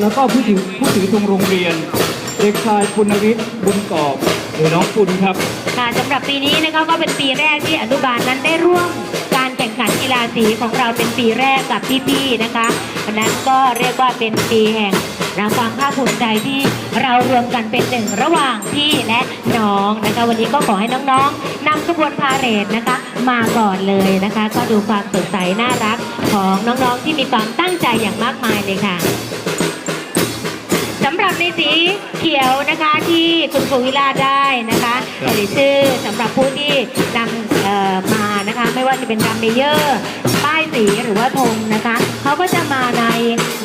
แล้วก็ผู้ถือผู้ถือธงโรงเรียน เด็กชายปุณวิทย์บุญกอบหรือน้องปุณครับ ค่ะสำหรับปีนี้นะคะก็เป็นปีแรกที่อนุบาลนั้นได้ร่วมการแข่งขันกีฬาสีของเราเป็นปีแรกกับพี่ๆนะคะอันนั้นก็เรียกว่าเป็นปีแห่งนะความภาคภูมิใจที่เรารวมกันเป็นหนึ่งระหว่างพี่และน้องนะคะวันนี้ก็ขอให้น้องๆนำขบวนพาเหรดนะคะ มาก่อนเลยนะคะ ก็ดูความสดใสน่ารักของน้องๆที่มีความตั้งใจอย่างมากมายเลยค่ะ รับในสีเขียวนะคะที่คุณครูวิลาได้นะคะครับเอ่ยชื่อสำหรับผู้ที่นำเอ่อมานะคะ ไม่ว่าจะเป็นรัมเมเยอร์ป้ายสีหรือว่าธงนะคะเขาก็จะมาใน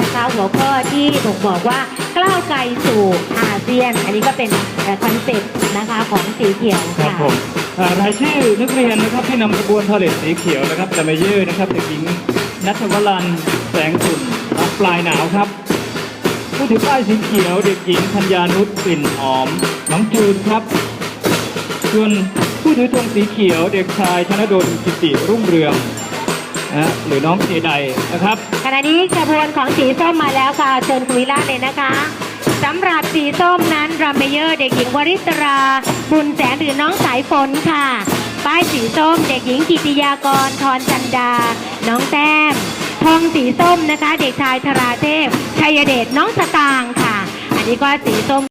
นะคะหัวข้อที่ผมบอกว่าก้าวไกลสู่อาเซียน อันนี้ก็เป็นคอนเซ็ปต์นะคะของสีเขียวครับค่ะผมอ่ารายชื่อนักเรียนนะครับที่นำขบวนพาเหรดสีเขียวนะครับจะมาเยอร์นะครับเด็กหญิงนัทวรันแสงสุนรับปลายหนาวครับ ผู้ถือป้ายสีเขียวเด็กหญิงธัญญานุชกลิ่นหอมน้องจูนครับ ส่วนผู้ถือธงสีเขียวเด็กชายธนดลกิติรุ่งเรืองนะหรือน้องเจไดนะครับขณะนี้ขบวนของสีส้มมาแล้วค่ะเชิญคุยล่าเลยนะคะสำหรับสีส้มนั้นรัมเมเยอร์เด็กหญิงวริตรา บุญแสนหรือน้องสายฝนค่ะ ป้ายสีส้มเด็กหญิงกิติยากรทรจันดา น้องแต้ม องสีส้มนะคะ เด็กชายธราเทพชัยเดชน้องสตางค่ะ อันนี้ก็สีส้ม